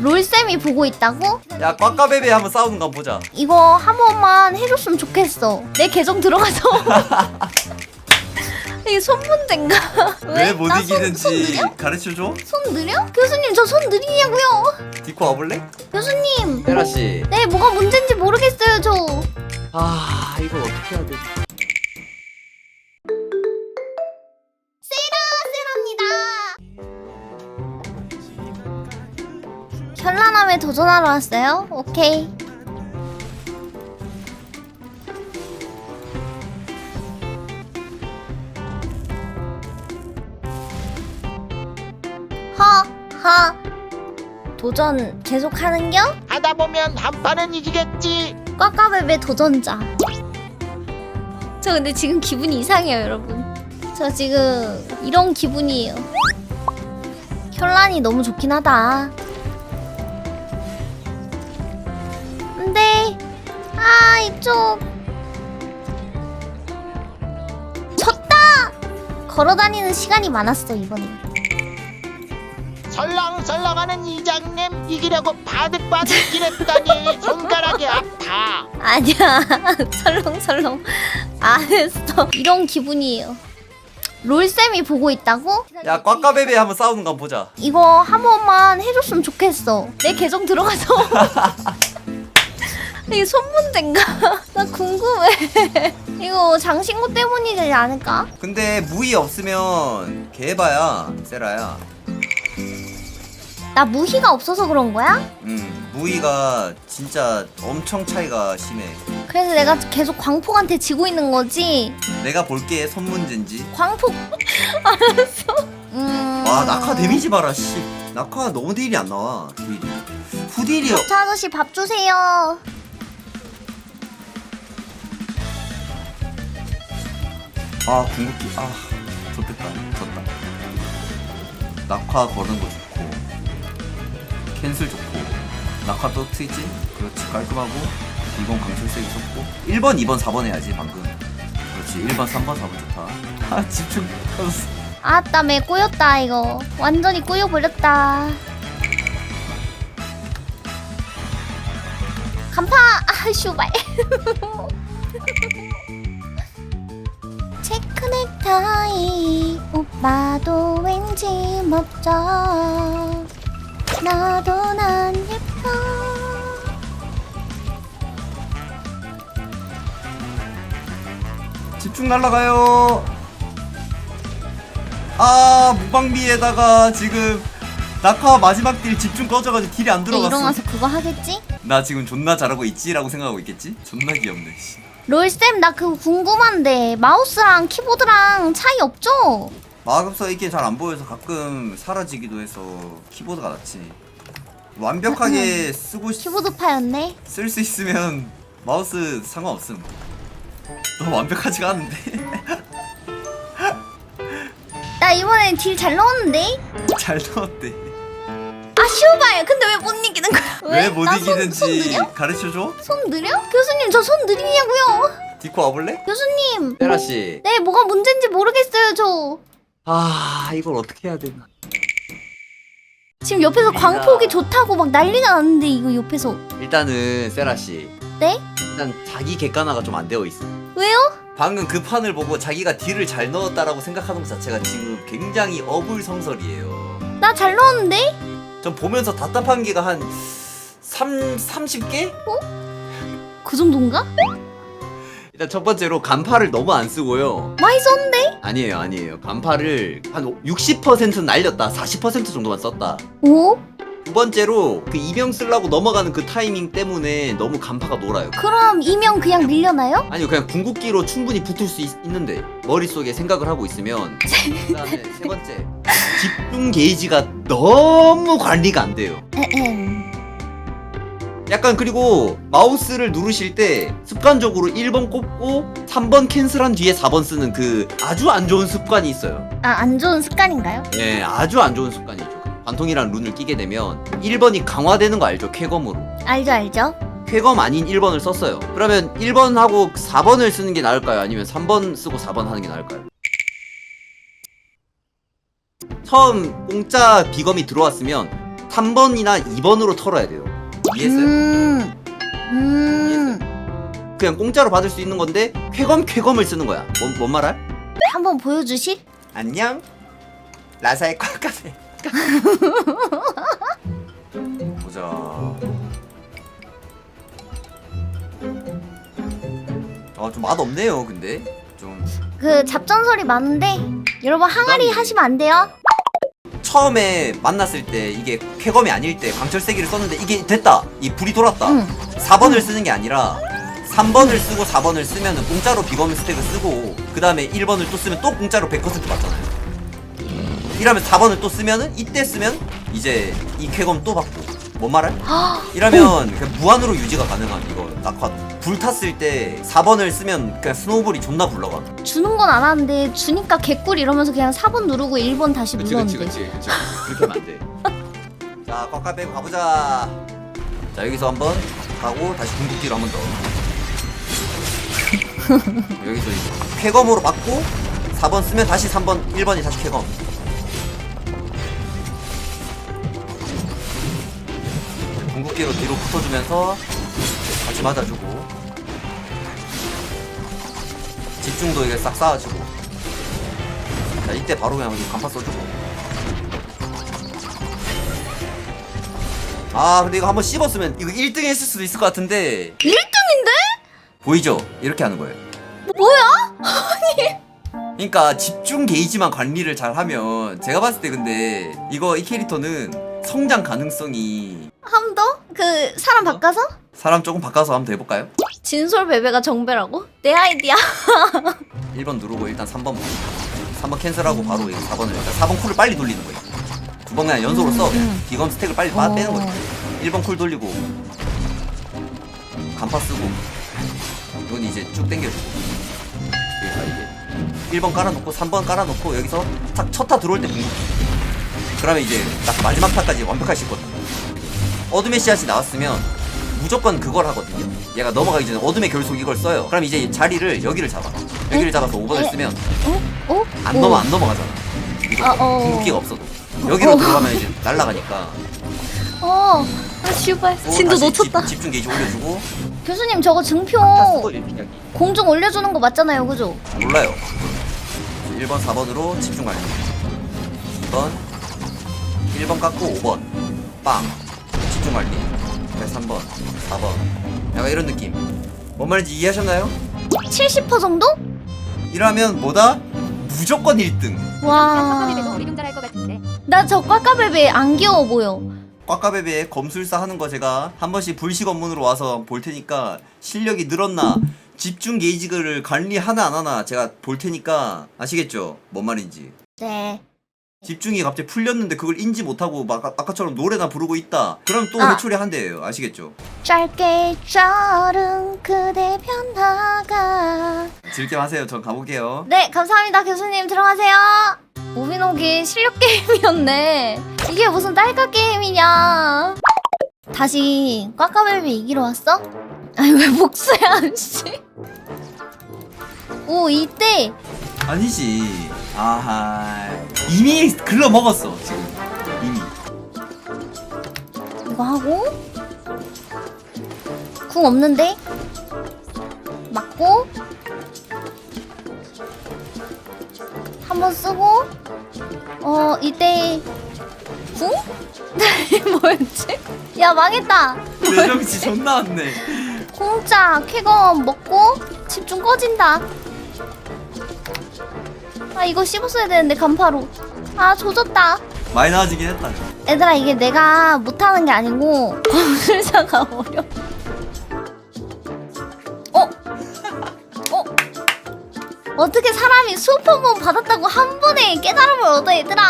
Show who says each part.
Speaker 1: 롤쌤이 보고 있다고?
Speaker 2: 야 꽉까베베 한번 싸우는 거 보자
Speaker 1: 이거 한 번만 해줬으면 좋겠어. 내 계정 들어가서. 이게 손 문제인가?
Speaker 2: 왜 못
Speaker 1: 나 손- 손
Speaker 2: 이기는지
Speaker 1: 느려?
Speaker 2: 가르쳐줘?
Speaker 1: 손 느려? 교수님 저 손 느리냐고요?
Speaker 2: 디코 와볼래?
Speaker 1: 교수님.
Speaker 2: 세라씨
Speaker 1: 네 뭐가 문제인지 모르겠어요 저.
Speaker 2: 아 이걸 어떻게 해야 되지?
Speaker 1: 도전하러 왔어요? 오케이. 허 허 도전 계속하는겨?
Speaker 3: 하다 보면 한 판은 이기겠지.
Speaker 1: 꽉까베베 도전자. 저 근데 지금 기분이 이상해요, 여러분. 저 지금 이런 기분이에요. 현란이 너무 좋긴 하다. 아 이쪽 졌다. 걸어다니는 시간이 많았어 이번에.
Speaker 3: 설렁설렁하는 이장님 이기려고 바득바득 기냈더니 손가락이 아파.
Speaker 1: 아니야 설렁설렁 안 했어. 이런 기분이에요. 롤쌤이 보고 있다고?
Speaker 2: 야 꽉까베베 한번 싸우는 거 한번 보자
Speaker 1: 이거 한 번만 해줬으면 좋겠어. 내 계정 들어가서. 이게 손 문제인가? 나 궁금해. 이거 장신구 때문이지 않을까?
Speaker 2: 근데 무이 없으면 개바야 세라야
Speaker 1: 나 무희가 없어서 그런 거야?
Speaker 2: 음 무이가 진짜 엄청 차이가 심해
Speaker 1: 그래서 내가 계속 광폭한테 지고 있는 거지.
Speaker 2: 내가 볼게 손 문제인지
Speaker 1: 광폭 알았어. 음.
Speaker 2: 와 낙하 데미지 봐라 씨 낙하 너무 딜이 안 나와 딜이 후딜이
Speaker 1: 저 아저씨 밥 주세요.
Speaker 2: 아 궁극기. 아 좋겠다. 졌다. 낙하 거는 거 좋고 캔슬 좋고. 또 트이지? 그렇지. 깔끔하고 이번 강철색 있었고. 1번 2번 4번 해야지 방금. 그렇지. 1번 3번 4번 좋다. 아 집중.
Speaker 1: 매 꼬였다 이거. 완전히 꼬여버렸다. 간파! 아 슈발. 체크 넥타이 오빠도 왠지 멋져. 나도 난 예뻐.
Speaker 2: 집중 날라가요 아 무방비에다가 지금 낙하 마지막 딜 집중 꺼져가지고 딜이
Speaker 1: 안얘
Speaker 2: 들어갔어
Speaker 1: 일어나서 그거 하겠지?
Speaker 2: 나 지금 존나 잘하고 있지라고 생각하고 있겠지? 존나 귀엽네 씨.
Speaker 1: 롤쌤 나 그거 궁금한데 마우스랑 키보드랑 차이 없죠?
Speaker 2: 마급서 이게 잘 안 보여서 가끔 사라지기도 해서 키보드가 낫지. 완벽하게 쓰고
Speaker 1: 키보드파였네.
Speaker 2: 쓸 수 있으면 마우스 상관없음. 너무 완벽하지가 않은데.
Speaker 1: 나 이번엔 딜 잘 넣었는데?
Speaker 2: 잘 넣었대.
Speaker 1: 아 슈발 근데 왜 못 이기는 거야?
Speaker 2: 왜 못
Speaker 1: 나 손-
Speaker 2: 이기는지
Speaker 1: 손 느려?
Speaker 2: 가르쳐 줘?
Speaker 1: 손 느려? 교수님 저 손 느리냐고요?
Speaker 2: 디코 와볼래?
Speaker 1: 교수님
Speaker 2: 세라 씨.
Speaker 1: 네 뭐가 문제인지 모르겠어요 저
Speaker 2: 아 이걸 어떻게 해야 되나?
Speaker 1: 지금 옆에서 광폭이 좋다고 막 난리가 났는데 이거 옆에서
Speaker 2: 일단은 세라 씨.
Speaker 1: 네?
Speaker 2: 일단 자기 객관화가 좀 안 되어 있어.
Speaker 1: 왜요?
Speaker 2: 방금 그 판을 보고 자기가 딜을 잘 넣었다라고 생각하는 것 자체가 지금 굉장히 어불성설이에요.
Speaker 1: 나 잘 넣었는데?
Speaker 2: 전 보면서 답답한 게가 한 3, 30개?
Speaker 1: 그 정도인가?
Speaker 2: 일단 첫 번째로 간파를 너무 안 쓰고요.
Speaker 1: 많이 썼는데?
Speaker 2: 아니에요, 아니에요. 간파를 한 60%는 날렸다. 40% 정도만 썼다.
Speaker 1: 오?
Speaker 2: 두 번째로 그 이병 쓰려고 넘어가는 그 타이밍 때문에 너무 간파가 놀아요.
Speaker 1: 그럼 이명 그냥 밀려나요?
Speaker 2: 아니요, 그냥 궁극기로 충분히 붙을 수 있, 는데 머릿속에 생각을 하고 있으면 그다음에 세 번째 집중 게이지가 너무 관리가 안 돼요.
Speaker 1: 에헴
Speaker 2: 약간 그리고 마우스를 누르실 때 습관적으로 1번 꼽고 3번 캔슬한 뒤에 4번 쓰는 그 아주 안 좋은 습관이 있어요.
Speaker 1: 아 안 좋은 습관인가요?
Speaker 2: 네, 아주 안 좋은 습관이죠. 관통이란 룬을 끼게 되면 1번이 강화되는 거 알죠? 쾌검으로.
Speaker 1: 알죠 알죠
Speaker 2: 쾌검 아닌 1번을 썼어요. 그러면 1번하고 4번을 쓰는 게 나을까요? 아니면 3번 쓰고 4번 하는 게 나을까요? 처음 공짜 비검이 들어왔으면 3번이나 2번으로 털어야 돼요. 이해했어요?
Speaker 1: 음. 음.
Speaker 2: 그냥 공짜로 받을 수 있는 건데 쾌검 쾌검을 쓰는 거야. 뭔, 뭔 말할?
Speaker 1: 한번 보여주실?
Speaker 2: 안녕. 라사의 꽉까지. 보자. 아 좀 맛 없네요. 근데 좀
Speaker 1: 그 잡전설이 많은데 여러분 항아리 하시면 안 돼요.
Speaker 2: 처음에 만났을 때 이게 쾌검이 아닐 때 강철세기를 썼는데 이게 됐다. 이 불이 돌았다.
Speaker 1: 응.
Speaker 2: 4번을 쓰는 게 아니라 3번을 쓰고 4번을 쓰면은 공짜로 비검 스택을 쓰고 그 다음에 1번을 또 쓰면 또 공짜로 100% 받잖아요. 이러면 4번을 또 쓰면은 이때 쓰면 이제 이 쾌검 또 받고 뭔 말해? 이러면 그냥 무한으로 유지가 가능한 이거 낙화 불 탔을 때 4번을 쓰면 그냥 스노우볼이 존나 굴러가.
Speaker 1: 주는 건 안 하는데 주니까 개꿀 이러면서 그냥 4번 누르고 1번 다시
Speaker 2: 그치 그치
Speaker 1: 눌렀는데.
Speaker 2: 그치 그치 그렇게 하면 안 돼. 자 꽉꽉 빼고 가보자. 자 여기서 한번 가고 다시 궁극기로 한 번 더. 여기서 이제 쾌검으로 맞고 4번 쓰면 다시 3번 1번이 다시 쾌검. 궁극기로 뒤로 붙어주면서 같이 맞아주고 집중도 이게 싹 쌓아주고 자 이때 바로 그냥 여기 간파 써주고 아 근데 이거 한번 씹었으면 이거 1등 했을 수도 있을 것 같은데
Speaker 1: 1등인데?
Speaker 2: 보이죠? 이렇게 하는 거예요
Speaker 1: 뭐야?
Speaker 2: 그러니까 집중 게이지만 관리를 잘 하면 제가 봤을 때 근데 이거 이 캐릭터는 성장 가능성이
Speaker 1: 더? 그 사람 바꿔서?
Speaker 2: 사람 조금 바꿔서 한번 더 해볼까요?
Speaker 1: 진솔 베베가 정배라고? 내 아이디야.
Speaker 2: 1번 누르고 일단 3번 3번 캔슬하고 바로 이거 4번을 일단 4번 쿨을 빨리 돌리는 거예요. 두 번 그냥 연속으로 써. 그냥 비검 스택을 빨리 빠, 빼는 거예요. 1번 쿨 돌리고 간파 쓰고 이건 이제 쭉 당겨주고. 여기서 이게 1번 깔아놓고 3번 깔아놓고 여기서 탁 첫 타 들어올 때 그러면 이제 딱 마지막 타까지 완벽할 수 있거든요 어둠의 씨앗이 나왔으면 무조건 그걸 하거든요 얘가 넘어가기 전에 어둠의 결속 이걸 써요 그럼 이제 이 자리를 여기를 잡아 여기를 잡아서 5번을
Speaker 1: 에?
Speaker 2: 쓰면
Speaker 1: 어? 어?
Speaker 2: 안
Speaker 1: 어.
Speaker 2: 넘어 안 넘어가잖아
Speaker 1: 아, 어.
Speaker 2: 궁극기가 없어도 여기로
Speaker 1: 어.
Speaker 2: 들어가면 이제 날아가니까
Speaker 1: 어. 아 씨발.
Speaker 2: 또
Speaker 1: 진도
Speaker 2: 다시
Speaker 1: 놓쳤다.
Speaker 2: 집, 집중 게이지 올려주고
Speaker 1: 교수님 저거 증표 공중 올려주는 거 맞잖아요, 그죠?
Speaker 2: 몰라요 1번 4번으로 집중 관리 2번 1번 깎고 5번 빵 집중 관리 3번 4번 약간 이런 느낌 뭔 말인지 이해하셨나요?
Speaker 1: 70% 정도?
Speaker 2: 이러면 뭐다? 무조건 1등
Speaker 1: 와.
Speaker 4: 어리둥절할 것 같은데.
Speaker 1: 나 저 꽉까베베 안 귀여워 보여.
Speaker 2: 꽉까베베 검술사 하는 거 제가 한 번씩 불시검문으로 와서 볼 테니까 실력이 늘었나 집중 게이지를 관리 하나 안 하나 제가 볼 테니까 아시겠죠? 뭔 말인지
Speaker 1: 네.
Speaker 2: 집중이 갑자기 풀렸는데 그걸 인지 못하고 막 아까- 아까처럼 노래나 부르고 있다 그럼 또
Speaker 1: 아.
Speaker 2: 회초리 한대요 아시겠죠?
Speaker 1: 짧게 자른 그대 변화가.
Speaker 2: 즐겨 하세요 전 가볼게요
Speaker 1: 네, 감사합니다, 교수님. 들어가세요. 오비노기 실력 게임이었네. 이게 무슨 딸까 게임이냐. 다시 꽉까베베 이기러 왔어? 아니, 왜 복수야, 씨. 오, 이때
Speaker 2: 아니지 아하. 이미 글러 먹었어 지금. 이미.
Speaker 1: 이거 하고 궁 없는데? 맞고 한 번 쓰고 어 이때 궁? 뭐였지? 야 망했다.
Speaker 2: 내정치 존나 왔네.
Speaker 1: 공짜 쾌검 먹고 집중 꺼진다 아 이거 씹었어야 되는데 간파로 아 조졌다
Speaker 2: 많이 나아지긴 했다
Speaker 1: 얘들아 이게 내가 못하는 게 아니고 검술사가 어려. 어? 어? 어떻게 사람이 수업 한 번 받았다고 한 번에 깨달음을 얻어 얘들아?